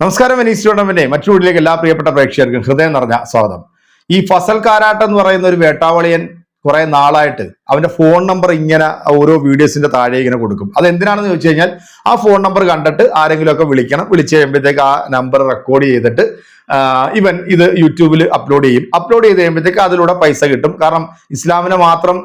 നമസ്കാരം വെനീസ് മറ്റു വീട്ടിലേക്ക് എല്ലാ പ്രിയപ്പെട്ട പ്രേക്ഷകർക്കും ഹൃദയം നിറഞ്ഞ സ്വാഗതം. ഈ ഫസൽ കാരാട്ടം എന്ന് പറയുന്ന ഒരു വേട്ടാവളിയൻ കുറെ നാളായിട്ട് അവന്റെ ഫോൺ നമ്പർ ഇങ്ങനെ ഓരോ വീഡിയോസിന്റെ താഴെ ഇങ്ങനെ കൊടുക്കും. അത് എന്തിനാണെന്ന് ചോദിച്ചു കഴിഞ്ഞാൽ ആ ഫോൺ നമ്പർ കണ്ടിട്ട് ആരെങ്കിലും ഒക്കെ വിളിക്കണം. വിളിച്ച് കഴിയുമ്പോഴത്തേക്ക് ആ നമ്പർ റെക്കോർഡ് ചെയ്തിട്ട് ഇവൻ ഇത് യൂട്യൂബിൽ അപ്ലോഡ് ചെയ്യും. അപ്ലോഡ് ചെയ്ത് കഴിയുമ്പോഴത്തേക്ക് അതിലൂടെ പൈസ കിട്ടും. കാരണം ഇസ്ലാമിനെ മാത്രം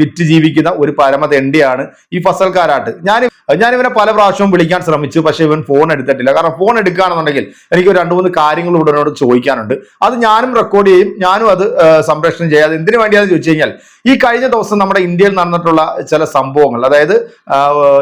വിറ്റ് ജീവിക്കുന്ന ഒരു പരമതെണ്ടിയാണ് ഈ ഫസൽക്കാരാട്ട്. ഞാൻ ഞാൻ ഇവനെ പല പ്രാവശ്യവും വിളിക്കാൻ ശ്രമിച്ചു. പക്ഷെ ഇവൻ ഫോൺ എടുത്തിട്ടില്ല. കാരണം ഫോൺ എടുക്കുകയാണെന്നുണ്ടെങ്കിൽ എനിക്ക് രണ്ട് മൂന്ന് കാര്യങ്ങൾ ഉടനോട് ചോദിക്കാനുണ്ട്. അത് ഞാനും റെക്കോർഡ് ചെയ്യും. ഞാനും അത് സംപ്രേഷണം ചെയ്യാതെ എന്തിനു വേണ്ടിയാണെന്ന് ചോദിച്ചു കഴിഞ്ഞാൽ ഈ കഴിഞ്ഞ ദിവസം നമ്മുടെ ഇന്ത്യയിൽ നടന്നിട്ടുള്ള ചില സംഭവങ്ങൾ അതായത്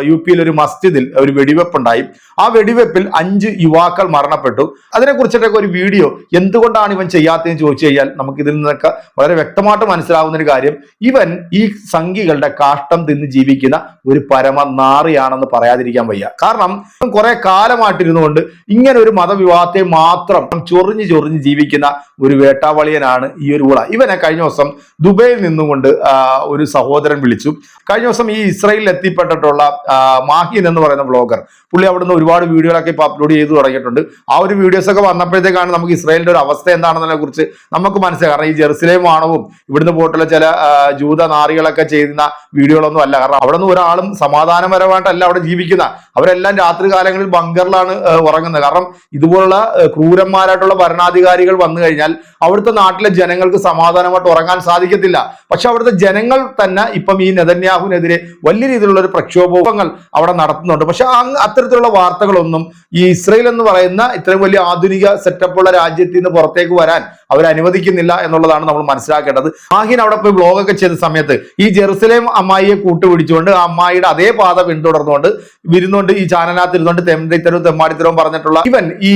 യു പിയിൽ ഒരു മസ്ജിദിൽ ഒരു വെടിവെപ്പുണ്ടായി. ആ വെടിവെപ്പിൽ അഞ്ച് യുവാക്കൾ മരണപ്പെട്ടു. അതിനെക്കുറിച്ചിട്ടൊക്കെ ഒരു വീഡിയോ എന്തുകൊണ്ടാണ് ഇവൻ ചെയ്യാത്തതെന്ന് ചോദിച്ചു കഴിഞ്ഞാൽ നമുക്ക് ഇതിൽ നിന്നൊക്കെ വളരെ വ്യക്തമായിട്ട് മനസ്സിലാവുന്ന ഒരു കാര്യം ഇവൻ ഈ സംഘികളുടെ കാഷ്ടം തിന്ന് ജീവിക്കുന്ന ഒരു പരമ നാറിയാണെന്ന് പറയാതിരിക്കാൻ വയ്യ. കാരണം കുറെ കാലമായിട്ടിരുന്നുകൊണ്ട് ഇങ്ങനെ ഒരു മതവിവാഹത്തെ മാത്രം ചൊറിഞ്ഞ് ചൊറിഞ്ഞ് ജീവിക്കുന്ന ഒരു വേട്ടാവളിയനാണ് ഈ ഒരു ഉള ഇവനെ കഴിഞ്ഞ ദിവസം ദുബൈയിൽ നിന്നുകൊണ്ട് ഒരു സഹോദരൻ വിളിച്ചു. കഴിഞ്ഞ ദിവസം ഈ ഇസ്രയേലിൽ എത്തിപ്പെട്ടിട്ടുള്ള മാഹിൻ എന്ന് പറയുന്ന ബ്ലോഗർ. പുള്ളി അവിടുന്ന് ഒരുപാട് വീഡിയോകളൊക്കെ ഇപ്പൊ അപ്ലോഡ് ചെയ്തു തുടങ്ങിയിട്ടുണ്ട്. ആ ഒരു വീഡിയോസ് ഒക്കെ വന്നപ്പോഴത്തേക്കാണ് നമുക്ക് ഇസ്രായേലിന്റെ ഒരു അവസ്ഥ എന്താണെന്നതിനെ കുറിച്ച് നമുക്ക് മനസ്സിലാക്കാം. കാരണം ഈ ജെറുസലേം ആണവും ഇവിടുന്ന് പോയിട്ടുള്ള ചില ജൂത നാറികളൊക്കെ ചെയ്യുന്ന വീഡിയോകളൊന്നും അല്ല. കാരണം അവിടെ നിന്ന് ഒരാളും സമാധാനപരമായിട്ടല്ല അവിടെ ജീവിക്കുന്ന. അവരെല്ലാം രാത്രി കാലങ്ങളിൽ ബങ്കറിലാണ് ഉറങ്ങുന്നത്. കാരണം ഇതുപോലുള്ള ക്രൂരന്മാരായിട്ടുള്ള ഭരണാധികാരികൾ വന്നു കഴിഞ്ഞാൽ അവിടുത്തെ നാട്ടിലെ ജനങ്ങൾക്ക് സമാധാനമായിട്ട് ഉറങ്ങാൻ സാധിക്കത്തില്ല. പക്ഷെ അവിടുത്തെ ജനങ്ങൾ തന്നെ ഇപ്പം ഈ നെതന്യാഹുവിനെതിരെ വലിയ രീതിയിലുള്ള ഒരു പ്രക്ഷോഭങ്ങൾ അവിടെ നടത്തുന്നുണ്ട്. പക്ഷെ അത്തരത്തിലുള്ള വാർത്തകളൊന്നും ഈ ഇസ്രയേൽ എന്ന് പറയുന്ന ഇത്രയും വലിയ ആധുനിക സെറ്റപ്പുള്ള രാജ്യത്തിൽ നിന്ന് പുറത്തേക്ക് വരാൻ അവർ അനുവദിക്കുന്നില്ല എന്നുള്ളതാണ് നമ്മൾ മനസ്സിലാക്കേണ്ടത്. ആഹിൻ അവിടെ പോയി ബ്ലോഗൊക്കെ ചെയ്ത സമയത്ത് ഈ ജെറുസലേം അമ്മായിയെ കൂട്ടുപിടിച്ചുകൊണ്ട് ആ അമ്മായിയുടെ അതേ പാത പിന്തുടർന്നുകൊണ്ട് വിരുന്നുകൊണ്ട് ഈ ചാനലിനകത്ത് ഇരുന്നുകൊണ്ട് തെമ്മിത്തരവും തെമ്മാടിത്തരവും പറഞ്ഞിട്ടുള്ള ഇവൻ ഈ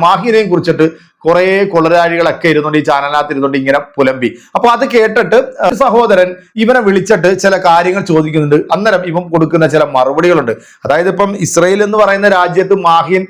മാഹിനെയും കുറിച്ചിട്ട് കുറെ കൊളരാഴികളൊക്കെ ഇരുന്നുകൊണ്ട് ഈ ചാനലിനകത്ത് ഇരുന്നുകൊണ്ട് ഇങ്ങനെ പുലമ്പി. അപ്പൊ അത് കേട്ടിട്ട് സഹോദരൻ ഇവനെ വിളിച്ചിട്ട് ചില കാര്യങ്ങൾ ചോദിക്കുന്നുണ്ട്. അന്നേരം ഇവൻ കൊടുക്കുന്ന ചില മറുപടികളുണ്ട്. അതായത് ഇപ്പം ഇസ്രയേൽ എന്ന് പറയുന്ന രാജ്യത്ത് മാഹിൻ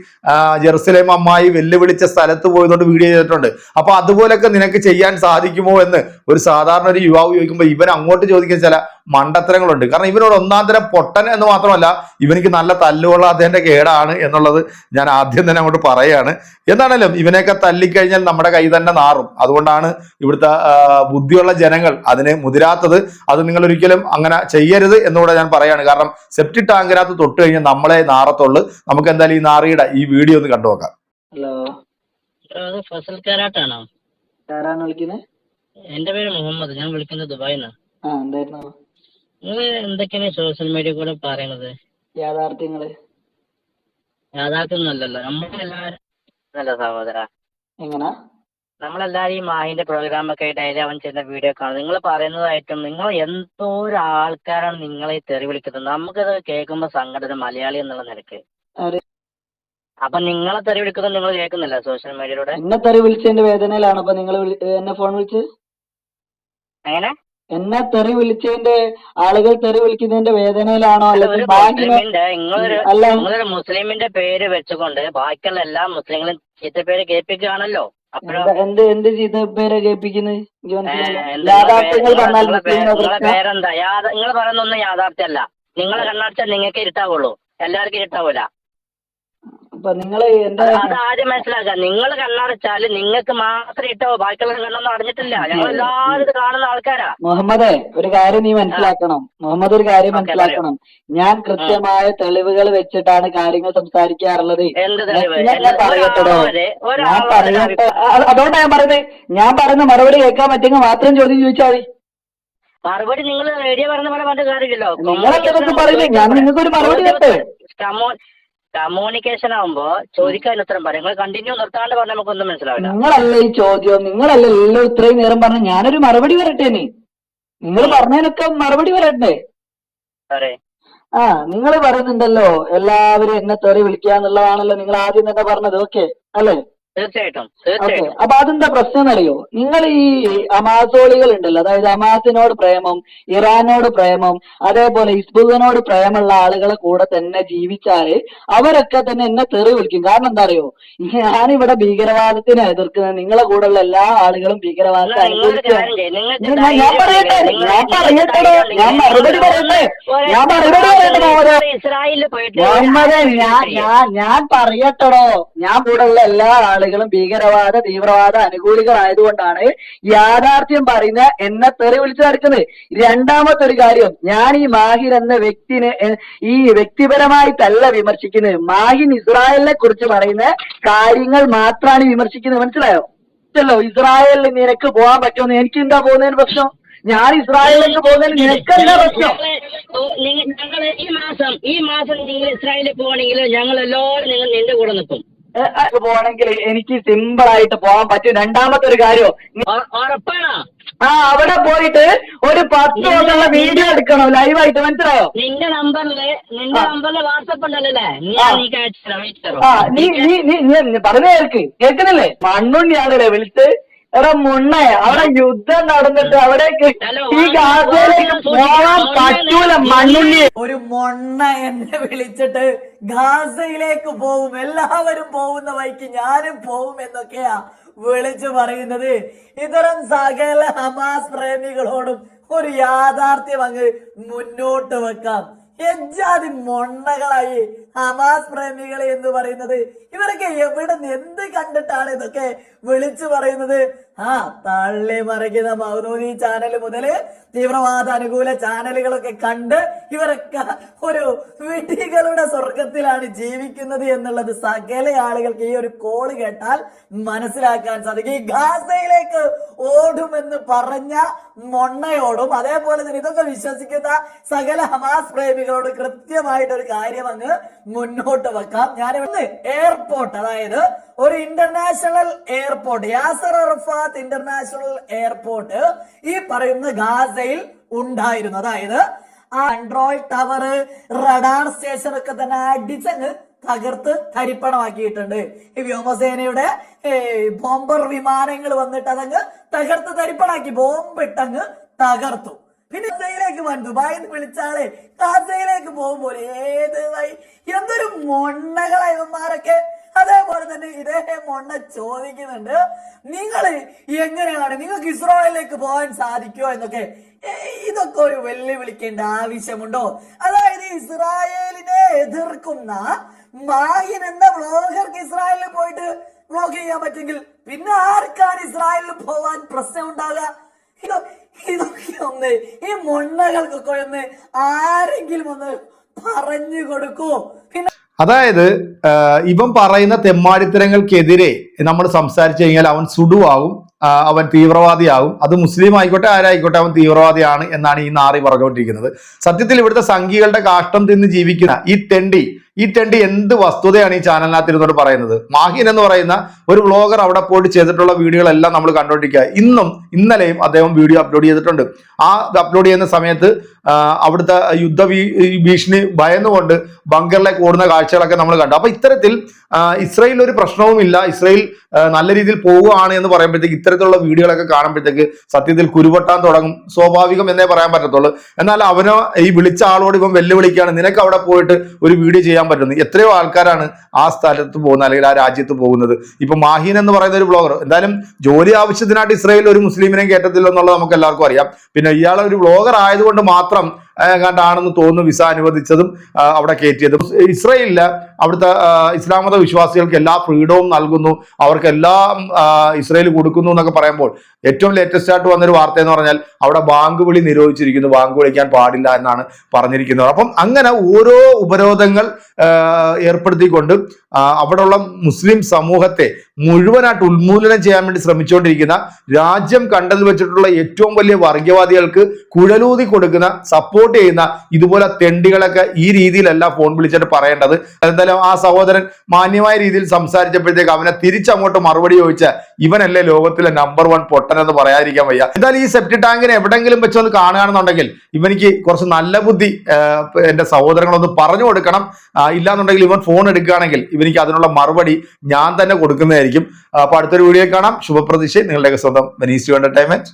ജെറുസലേം അമ്മായി വെല്ലുവിളിച്ച സ്ഥലത്ത് പോയതുകൊണ്ട് വീഡിയോ ചെയ്തിട്ടുണ്ട്. അപ്പൊ അതുപോലൊക്കെ നിനക്ക് ചെയ്യാൻ സാധിക്കുമോ എന്ന് ഒരു സാധാരണ ഒരു യുവാവ് ചോദിക്കുമ്പോൾ ഇവൻ അങ്ങോട്ട് ചോദിക്കുന്ന ചില മണ്ടത്തരങ്ങളുണ്ട്. കാരണം ഇവനോട് ഒന്നാം തരം പൊട്ടൻ എന്ന് മാത്രമല്ല ഇവനിക്ക് നല്ല തല്ലുകൊള്ളാത്തതിന്റെ കേടാണ് എന്നുള്ളത് ഞാൻ ആദ്യം തന്നെ അങ്ങോട്ട് പറയാണ്. എന്താണേലും ഇവനെയൊക്കെ തല്ലിക്കഴിഞ്ഞാൽ നമ്മുടെ കൈ തന്നെ നാറും. അതുകൊണ്ടാണ് ഇവിടുത്തെ ബുദ്ധിയുള്ള ജനങ്ങൾ അതിന് മുതിരാത്തത്. അത് നിങ്ങൾ ഒരിക്കലും അങ്ങനെ ചെയ്യരുത് എന്നുകൂടെ ഞാൻ പറയാണ്. കാരണം സെപ്റ്റി ടാങ്കിനകത്ത് തൊട്ട് കഴിഞ്ഞാൽ നമ്മളെ നാറത്തുള്ളൂ. നമുക്ക് എന്തായാലും ഈ നാറിയുടെ ഈ വീഡിയോ ഒന്ന് കണ്ടു നോക്കാം. ഹലോ. ഫസൽ കാരാട്ടാണോ? ആരാണ് വിളിക്കുന്നത് എന്റെ പേര് മുഹമ്മദ്. ഞാൻ വിളിക്കുന്നത് ദുബായിന്നാണ് ആ എന്തായിരുന്നു? നിങ്ങൾ എന്തൊക്കെയാണ് സോഷ്യൽ മീഡിയ കൂടെ പറയണത് യാഥാർത്ഥ്യങ്ങൾ. യാഥാർത്ഥ്യമൊന്നുമല്ലല്ലോ നമ്മളെല്ലാരും നല്ല സഹോദര. എങ്ങനാ? നമ്മളെല്ലാരും ഈ മാഹിന്റെ പ്രോഗ്രാം ഒക്കെ ആയിട്ട് അവൻ ചെയ്യുന്ന വീഡിയോ കാണും. നിങ്ങൾ പറയുന്നതായിട്ടും നിങ്ങൾ എന്തോ ഒരു ആൾക്കാരാണ് നിങ്ങളെ തെറി വിളിക്കുന്നത്. നമുക്കത് കേൾക്കുമ്പോ സങ്കടം മലയാളി എന്നുള്ള നിലയ്ക്ക്. അപ്പൊ നിങ്ങളെ തെറി വിളിക്കുന്നത് നിങ്ങൾ കേൾക്കുന്നില്ല സോഷ്യൽ മീഡിയയിലൂടെ എന്നെ തെറി വിളിച്ചതിന്റെ വേദനയിലാണ്? അപ്പൊ നിങ്ങൾ എന്നെ ഫോൺ വിളിച്ച് എങ്ങനെ? എന്നെ തെറി വിളിച്ചതിന്റെ ആളുകൾ തെറി വിളിക്കുന്നതിന്റെ വേദനയിലാണോ അല്ല, അല്ലെങ്കിൽ മുസ്ലിമിന്റെ നിങ്ങളൊരു മുസ്ലിമിന്റെ പേര് വെച്ചുകൊണ്ട് ബാക്കിയുള്ള എല്ലാ മുസ്ലിങ്ങളും ചീത്ത പേര് കേൾപ്പിക്കുകയാണല്ലോ. എന്ത് എന്ത് ചെയ്ത പേര് കേൾപ്പിക്കുന്നത് യാഥാർത്ഥ്യങ്ങൾ പറഞ്ഞാൽ പേരെന്താ? നിങ്ങൾ പറയുന്നൊന്നും യാഥാർത്ഥ്യമല്ല. നിങ്ങളെ കണ്ണടച്ചാൽ നിങ്ങൾക്ക് ഇരുട്ടാവുള്ളൂ. എല്ലാവർക്കും ഇരുട്ടാവൂല. അപ്പൊ നിങ്ങൾ എന്റെ അത് ആദ്യം മനസ്സിലാക്കാം. നിങ്ങൾ കണ്ണടച്ചാൽ നിങ്ങൾക്ക് മാത്രം ഇട്ടോ ബാക്കിയുള്ള കണ്ണൊന്നും അടഞ്ഞിട്ടില്ല. ഞങ്ങൾ എല്ലാവരും കാണുന്ന ആൾക്കാരാ. മുഹമ്മദേ ഒരു കാര്യം നീ മനസ്സിലാക്കണം. മുഹമ്മദ് ഒരു കാര്യം മനസ്സിലാക്കണം. ഞാൻ കൃത്യമായ തെളിവുകൾ വെച്ചിട്ടാണ് കാര്യങ്ങൾ സംസാരിക്കാറുള്ളത്. അതുകൊണ്ടാണ് ഞാൻ- പറയട്ടെടോ. ഞാൻ പറയട്ടെ പറയുന്നത് ഞാൻ പറയുന്ന. മറുപടി കേൾക്കാൻ പറ്റുമെങ്കിൽ മാത്രം ചോദ്യം ചോദിച്ചാൽ മതി. മറുപടി നിങ്ങൾ റേഡിയോ പറഞ്ഞ പോലെ പറഞ്ഞ കാര്യമില്ലല്ലോ. നിങ്ങളൊക്കെ പറയുന്നത് ഞാൻ നിങ്ങൾക്ക് ഒരു മറുപടി തരട്ടെ കമ്മ്യൂണിക്കേഷൻ ആവുമ്പോ ചോദിക്കാൻ ഉത്തരം പറയാം. നിങ്ങൾ കണ്ടിന്യൂ നിർത്താണ്ട് പറഞ്ഞാൽ നമുക്കൊന്നും മനസ്സിലാവില്ല. നിങ്ങളല്ല ഈ ചോദ്യം? നിങ്ങളല്ല എല്ലാം ഇത്രയും നേരം പറഞ്ഞ ഞാനൊരു മറുപടി വരട്ടെ നീ നിങ്ങൾ പറഞ്ഞതിനൊക്കെ മറുപടി വരട്ടെ? അതെ ആ നിങ്ങൾ പറയുന്നുണ്ടല്ലോ എല്ലാവരും എന്നെ തെറി വിളിക്കുക എന്നുള്ളതാണല്ലോ നിങ്ങൾ ആദ്യം തന്നെ പറഞ്ഞത്. ഓക്കെ അല്ലേ? തീർച്ചയായിട്ടും അപ്പൊ അതെന്താ പ്രശ്നം അറിയോ നിങ്ങൾ ഈ അമാസോളികൾ ഉണ്ടല്ലോ അതായത് അമാസിനോട് പ്രേമം ഇറാനോട് പ്രേമം അതേപോലെ ഇസ്ബുദിനോട് പ്രേമുള്ള ആളുകളെ കൂടെ തന്നെ ജീവിച്ചാൽ അവരൊക്കെ തന്നെ എന്നെ തെറി വിളിക്കും. കാരണം എന്താ അറിയോ? ഞാനിവിടെ ഭീകരവാദത്തിനെ എതിർക്കുന്നത് നിങ്ങളെ കൂടെയുള്ള എല്ലാ ആളുകളും ഭീകരവാദത്തെ. നിങ്ങൾക്ക് ഞാൻ- പറയട്ടെ, ഞാൻ മറുപടി പറയട്ടെ, ഞാൻ മറുപടി പറയട്ടെ ഞാൻ ഞാൻ ഞാൻ പറയട്ടടോ ഞാൻ കൂടെയുള്ള എല്ലാ ആളുകളും ഭീകരവാദ തീവ്രവാദ അനുകൂലികളായതുകൊണ്ടാണ് യാഥാർത്ഥ്യം പറയുന്ന എന്നെ തെറി വിളിച്ചു നടക്കുന്നത്. രണ്ടാമത്തെ ഒരു കാര്യം ഞാൻ ഈ മാഹിർ എന്ന വ്യക്തിനെ ഈ വ്യക്തിപരമായിട്ടല്ല വിമർശിക്കുന്നത്. മാഹിൻ ഇസ്രായേലിനെ കുറിച്ച് പറയുന്ന കാര്യങ്ങൾ മാത്രമാണ് വിമർശിക്കുന്നത്. മനസ്സിലായോ? ല്ലോ ഇസ്രായേലിൽ നിനക്ക് പോകാൻ പറ്റുമെന്ന് എനിക്ക് എന്താ പോകുന്നതിന് പ്രശ്നം? ഞാൻ ഇസ്രായേലിലേക്ക് പോകുന്നതിന് നിനക്കല്ല പ്രശ്നം? ഞങ്ങൾ ഈ മാസം ഈ മാസം നിങ്ങൾ ഇസ്രായേലിൽ പോകണമെങ്കിൽ ഞങ്ങൾ എല്ലാവരും നിങ്ങൾ നിന്റെ കൂടെ നിൽക്കും. പോണെങ്കിൽ എനിക്ക് സിമ്പിൾ ആയിട്ട് പോകാൻ പറ്റും. രണ്ടാമത്തെ ഒരു കാര്യം ആ അവിടെ പോയിട്ട് ഒരു പത്ത് ദിവസമുള്ള വീഡിയോ എടുക്കണം ലൈവായിട്ട് മനസ്സിലായോ? നിന്റെ നമ്പറിൽ നിന്റെ. നമ്പറിൽ വാട്സപ്പ് ഉണ്ടല്ലേ നീ നീ നീ പറഞ്ഞു കേൾക്ക്. കേൾക്കുന്നില്ലേ? മണ്ണുണ്ണിയാണല്ലേ വിളിച്ച് എടാ മുണ്ണ അവിടെ യുദ്ധം നടന്നിട്ട് അവിടേക്ക് ഈ ഗാസയിലേക്ക് പോകാൻ പറ്റൂല മണ്ണുണ്ണി. ഒരു മൊണ്ണ എന്നെ വിളിച്ചിട്ട് ഗാസയിലേക്ക് പോവും എല്ലാവരും പോകുന്ന വഴിക്ക് ഞാനും പോവും എന്നൊക്കെയാ വിളിച്ചു പറയുന്നത്. ഇത്തരം സകല ഹമാസ് പ്രേമികളോടും ഒരു യാഥാർത്ഥ്യം അങ്ങ് മുന്നോട്ട് വെക്കാം. എജാതി മൊണ്ണകളായി ഹമാസ് പ്രേമികൾ എന്ന് പറയുന്നത് ഇവരൊക്കെ എവിടെ നിന്ന് എന്ത് കണ്ടിട്ടാണ് ഇതൊക്കെ വിളിച്ചു പറയുന്നത്? ആ തള്ളി മറിക്കുന്ന മൗനൂരി ചാനൽ മുതൽ തീവ്രവാദ അനുകൂല ചാനലുകളൊക്കെ കണ്ട് ഇവരൊക്കെ ഒരു വിധികളുടെ സ്വർഗത്തിലാണ് ജീവിക്കുന്നത് എന്നുള്ളത് സകല ആളുകൾക്ക് ഈ ഒരു കോൾ കേട്ടാൽ മനസ്സിലാക്കാൻ സാധിക്കും. ഈ ഗാസയിലേക്ക് ഓടുമെന്ന് പറഞ്ഞ മൊണ്ണയോടും അതേപോലെ തന്നെ ഇതൊക്കെ വിശ്വസിക്കുന്ന സകല ഹമാസ് പ്രേമികളോട് കൃത്യമായിട്ട് ഒരു കാര്യം അങ്ങ് മുന്നോട്ട് വെക്കാം. ഞാൻ ഇവിടുന്ന് എയർപോർട്ട് അതായത് ഒരു international airport Yasser Arafat international airport ഈ പറയുന്ന ഗാസയിൽ ഉണ്ടായിരുന്നു. അതായത് ആ ആൻഡ്രോയിഡ് ടവർ റഡാർ സ്റ്റേഷൻ ഒക്കെ തന്നെ അടിച്ചങ്ങ് തകർത്ത് തരിപ്പണമാക്കിയിട്ടുണ്ട്. ഈ വ്യോമസേനയുടെ ബോംബർ വിമാനങ്ങൾ വന്നിട്ട് അതങ്ങ് തകർത്ത് തരിപ്പണാക്കി ബോംബിട്ടങ്ങ് തകർത്തു. പിന്നെ ഗസയിലേക്ക് വന്നു ദുബായിൽ നിന്ന് വിളിച്ചാളെ ഗാസയിലേക്ക് പോകുമ്പോൾ ഏത് വഴി? എന്തൊരു മൊണ്ണകളാ ഇവന്മാരൊക്കെ. അതേപോലെ തന്നെ ഇതേ മൊണ്ണ ചോദിക്കുന്നുണ്ട്. നിങ്ങൾ എങ്ങനെയാണ് നിങ്ങൾക്ക് ഇസ്രായേലിലേക്ക് പോകാൻ സാധിക്കുമോ എന്നൊക്കെ? ഇതൊക്കെ ഒരു വെല്ലുവിളിക്കേണ്ട ആവശ്യമുണ്ടോ? അതായത് ഇസ്രായേലിനെ എതിർക്കുന്ന മാഹിൻ എന്ന ബ്ലോഗർക്ക് ഇസ്രായേലിൽ പോയിട്ട് ബ്ലോഗ് ചെയ്യാൻ പറ്റുമെങ്കിൽ പിന്നെ ആർക്കാണ് ഇസ്രായേലിൽ പോവാൻ പ്രശ്നം ഉണ്ടാകുക ഇതൊക്കെ ഒന്ന് ഈ മൊണ്ണകൾക്കൊക്കെ ഒന്ന് ആരെങ്കിലും ഒന്ന് പറഞ്ഞു കൊടുക്കൂ. അതായത് ഇവൻ പറയുന്ന തെമ്മാടിത്തരങ്ങൾക്കെതിരെ നമ്മൾ സംസാരിച്ചു കഴിഞ്ഞാൽ അവൻ സുഡുവാകും അവൻ തീവ്രവാദിയാകും. അത് മുസ്ലിം ആയിക്കോട്ടെ ആരായിക്കോട്ടെ അവൻ തീവ്രവാദിയാണ് എന്നാണ് ഈ നാറി പറഞ്ഞുകൊണ്ടിരിക്കുന്നത്. സത്യത്തിൽ ഇവിടുത്തെ സംഘികളുടെ കാഷ്ടം തിന്ന് ജീവിക്കുന്ന ഈ തെണ്ടി ഈ തെണ്ടി എന്ത് വസ്തുതയാണ് ഈ ചാനലിനകത്ത് ഇരുന്നോട് പറയുന്നത്? മാഹിൻ എന്ന് പറയുന്ന ഒരു വ്ളോഗർ അവിടെ പോയിട്ട് ചെയ്തിട്ടുള്ള വീഡിയോകളെല്ലാം നമ്മൾ കണ്ടുകൊണ്ടിരിക്കുക ഇന്നും ഇന്നലെയും അദ്ദേഹം വീഡിയോ അപ്ലോഡ് ചെയ്തിട്ടുണ്ട്. ആ അപ്ലോഡ് ചെയ്യുന്ന സമയത്ത് അവിടുത്തെ യുദ്ധ ഭീഷണി ഭയന്നുകൊണ്ട് ബങ്കറിലേക്ക് ഓടുന്ന കാഴ്ചകളൊക്കെ നമ്മൾ കണ്ടു. അപ്പൊ ഇത്തരത്തിൽ ഇസ്രയേലിൽ ഒരു പ്രശ്നവുമില്ല ഇസ്രയേൽ നല്ല രീതിയിൽ പോവുകയാണ് എന്ന് പറയുമ്പോഴത്തേക്ക് ഇത്തരത്തിലുള്ള വീഡിയോകളൊക്കെ കാണുമ്പോഴത്തേക്ക് സത്യത്തിൽ കുരുപൊട്ടാൻ തുടങ്ങും. സ്വാഭാവികം എന്നേ പറയാൻ പറ്റത്തുള്ളൂ. എന്നാൽ അവനോ ഈ വിളിച്ച ആളോട് ഇപ്പം വെല്ലുവിളിക്കുകയാണ്. നിനക്ക് അവിടെ പോയിട്ട് ഒരു വീഡിയോ പറ്റുന്നത്. എത്രയോ ആൾക്കാരാണ് ആ സ്ഥലത്ത് പോകുന്നത് അല്ലെങ്കിൽ ആ രാജ്യത്ത് പോകുന്നത്. ഇപ്പൊ മാഹീൻ എന്ന് പറയുന്ന ഒരു ബ്ലോഗർ എന്തായാലും ജോലി ആവശ്യത്തിനായിട്ട് ഇസ്രയേൽ ഒരു മുസ്ലിമിനെയും കയറ്റത്തില്ല എന്നുള്ളത് നമുക്ക് എല്ലാവർക്കും അറിയാം. പിന്നെ ഇയാൾ ഒരു ബ്ലോഗർ ആയതുകൊണ്ട് മാത്രം കണ്ടാണെന്ന് തോന്നുന്നു വിസ അനുവദിച്ചതും അവിടെ കയറ്റിയതും. ഇസ്രയേലിൽ അവിടുത്തെ ഇസ്ലാം മത വിശ്വാസികൾക്ക് എല്ലാ ഫ്രീഡവും നൽകുന്നു. അവർക്ക് എല്ലാം ഇസ്രയേൽ കൊടുക്കുന്നു എന്നൊക്കെ പറയുമ്പോൾ ഏറ്റവും ലേറ്റസ്റ്റ് ആയിട്ട് വന്നൊരു വാർത്ത എന്ന് പറഞ്ഞാൽ അവിടെ ബാങ്ക് വിളി നിരോധിച്ചിരിക്കുന്നു. ബാങ്ക് വിളിക്കാൻ പാടില്ല എന്നാണ് പറഞ്ഞിരിക്കുന്നത്. അപ്പം അങ്ങനെ ഓരോ ഉപരോധങ്ങൾ ഏർപ്പെടുത്തിക്കൊണ്ട് അവിടെയുള്ള മുസ്ലിം സമൂഹത്തെ മുഴുവനായിട്ട് ഉന്മൂലനം ചെയ്യാൻ വേണ്ടി ശ്രമിച്ചുകൊണ്ടിരിക്കുന്ന രാജ്യം കണ്ടതിൽ വെച്ചിട്ടുള്ള ഏറ്റവും വലിയ വർഗീയവാദികൾക്ക് കുഴലൂതി കൊടുക്കുന്ന സപ്പോർട്ട് ചെയ്യുന്ന ഇതുപോലെ തെണ്ടികളൊക്കെ ഈ രീതിയിലല്ല ഫോൺ വിളിച്ചിട്ട് പറയേണ്ടത്. എന്തായാലും ആ സഹോദരൻ മാന്യമായ രീതിയിൽ സംസാരിച്ചപ്പോഴത്തേക്ക് അവനെ തിരിച്ചങ്ങോട്ട് മറുപടി ചോദിച്ച ഇവനല്ലേ ലോകത്തിലെ നമ്പർ വൺ പൊട്ടൻ എന്ന് പറയാതിരിക്കാൻ വയ്യ. എന്തായാലും ഈ സെപ്റ്റി ടാങ്കിനെ എവിടെങ്കിലും വെച്ചൊന്ന് കാണുകയാണെന്നുണ്ടെങ്കിൽ ഇവനിക്ക് കുറച്ച് നല്ല ബുദ്ധി എന്റെ സഹോദരങ്ങളൊന്ന് പറഞ്ഞു കൊടുക്കണം. ഇല്ലാന്നുണ്ടെങ്കിൽ ഇവൻ ഫോൺ എടുക്കുകയാണെങ്കിൽ ഇവനിക്ക് അതിനുള്ള മറുപടി ഞാൻ തന്നെ കൊടുക്കുന്നതായിരിക്കും. അപ്പോൾ അപ്പൊ അടുത്തൊരു വീഡിയോ കാണാം. ശുഭപ്രതീക്ഷ. നിങ്ങളുടെയൊക്കെ സ്വന്തം വെനീസ് എന്റർടൈൻമെന്റ്